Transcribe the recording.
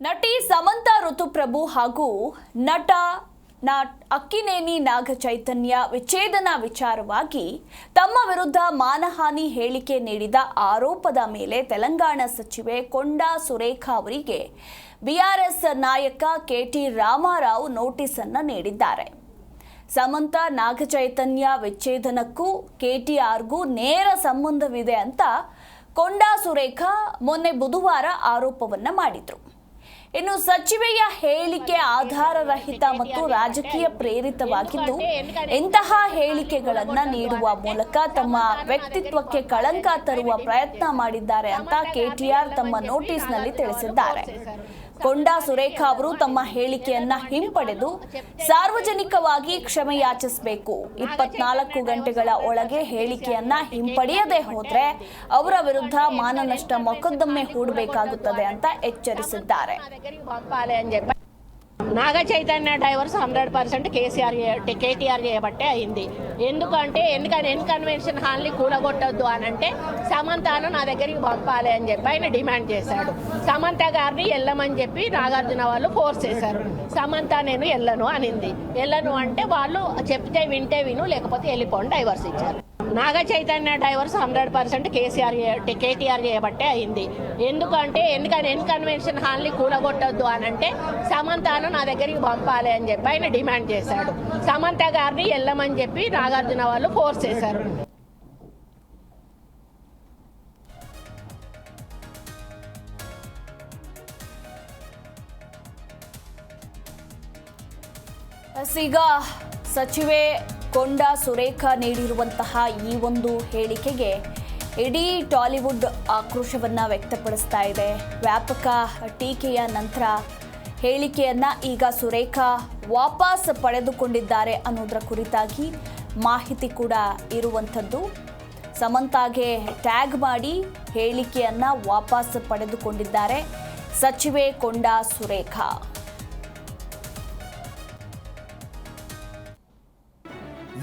ನಟಿ ಸಮಂತಾ ಋತುಪ್ರಭು ಹಾಗೂ ನಟ ನಾ ಅಕ್ಕಿನೇನಿ ನಾಗ ಚೈತನ್ಯ ವಿಚ್ಛೇದನ ವಿಚಾರವಾಗಿ ತಮ್ಮ ವಿರುದ್ಧ ಮಾನಹಾನಿ ಹೇಳಿಕೆ ನೀಡಿದ ಆರೋಪದ ಮೇಲೆ ತೆಲಂಗಾಣ ಸಚಿವೆ ಕೊಂಡಾ ಸುರೇಖಾ ಅವರಿಗೆ ಬಿಆರ್ಎಸ್ ನಾಯಕ ಕೆಟಿ ರಾಮಾರಾವ್ ನೋಟಿಸ್ ಅನ್ನು ನೀಡಿದ್ದಾರೆ. ಸಮಂತ ನಾಗಚೈತನ್ಯ ವಿಚ್ಛೇದನಕ್ಕೂ ಕೆಟಿಆರ್ಗೂ ನೇರ ಸಂಬಂಧವಿದೆ ಅಂತ ಕೊಂಡಾ ಸುರೇಖಾ ಮೊನ್ನೆ ಬುಧವಾರ ಆರೋಪವನ್ನು ಮಾಡಿದ್ರು. ಇನ್ನು ಸಚಿವೆಯ ಹೇಳಿಕೆ ಆಧಾರರಹಿತ ಮತ್ತು ರಾಜಕೀಯ ಪ್ರೇರಿತವಾಗಿದ್ದು, ಇಂತಹ ಹೇಳಿಕೆಗಳನ್ನು ನೀಡುವ ಮೂಲಕ ತಮ್ಮ ವ್ಯಕ್ತಿತ್ವಕ್ಕೆ ಕಳಂಕ ತರುವ ಪ್ರಯತ್ನ ಮಾಡಿದ್ದಾರೆ ಅಂತ ಕೆಟಿಆರ್ ತಮ್ಮ ನೋಟಿಸ್ನಲ್ಲಿ ತಿಳಿಸಿದ್ದಾರೆ. ಕೊಂಡಾ ಸುರೇಖಾ ಅವರು ತಮ್ಮ ಹೇಳಿಕೆಯನ್ನ ಹಿಂಪಡೆದು ಸಾರ್ವಜನಿಕವಾಗಿ ಕ್ಷಮೆ ಯಾಚಿಸಬೇಕು ಇಪ್ಪತ್ನಾಲ್ಕು ಗಂಟೆಗಳ ಒಳಗೆ ಹೇಳಿಕೆಯನ್ನ ಹಿಂಪಡೆಯದೆ ಹೋದ್ರೆ ಅವರ ವಿರುದ್ಧ ಮಾನನಷ್ಟ ಮೊಕದ್ದಮೆ ಹೂಡಬೇಕಾಗುತ್ತದೆ ಅಂತ ಎಚ್ಚರಿಸಿದ್ದಾರೆ. Naga Chaitanya divorce hundred percent KCR KTR చేయబట్టే అయింది. ఎందుకంటే ఎందుకని ఎన్ కన్వెన్షన్ హాల్ని కూలగొట్టొద్దు అని అంటే సమంతను నా దగ్గరికి పంపాలి అని చెప్పి ఆయన డిమాండ్ చేశాడు. సమంత గారిని వెళ్ళమని చెప్పి నాగార్జున వాళ్ళు ఫోర్స్ చేశారు. సమంత నేను వెళ్ళను అనింది. వెళ్ళను అంటే వాళ్ళు చెప్తే వింటే విను లేకపోతే వెళ్ళిపోండి డైవర్స్ ఇచ్చారు. Naga Chaitanya divorce hundred percent KCR చే- కేటీఆర్ చేయబట్టే అయింది ఎందుకంటే ఎందుకని ఎన్ కన్వెన్షన్ హాల్ని కూలగొట్టొద్దు అని అంటే సమంతను నా దగ్గరికి పంపాలి అని చెప్పి ఆయన డిమాండ్ చేశాడు సమంత గారిని వెళ్ళమని చెప్పి నాగార్జున వాళ్ళు ఫోర్స్ చేశారు ಎಸ್, ಈಗ ಸಚಿವೆ ಕೊಂಡಾ ಸುರೇಖಾ ನೀಡಿರುವಂತಹ ಈ ಒಂದು ಹೇಳಿಕೆಗೆ ಇಡೀ ಟಾಲಿವುಡ್ ಆಕ್ರೋಶವನ್ನು ವ್ಯಕ್ತಪಡಿಸ್ತಾ ಇದೆ. ವ್ಯಾಪಕ ಟೀಕೆಯ ನಂತರ ಹೇಳಿಕೆಯನ್ನು ಈಗ ಸುರೇಖಾ ವಾಪಸ್ ಪಡೆದುಕೊಂಡಿದ್ದಾರೆ ಅನ್ನೋದರ ಕುರಿತಾಗಿ ಮಾಹಿತಿ ಕೂಡ ಇರುವಂಥದ್ದು. ಸಮಂತಾಗೆ ಟ್ಯಾಗ್ ಮಾಡಿ ಹೇಳಿಕೆಯನ್ನು ವಾಪಸ್ ಪಡೆದುಕೊಂಡಿದ್ದಾರೆ ಸಚಿವೆ ಕೊಂಡಾ ಸುರೇಖಾ.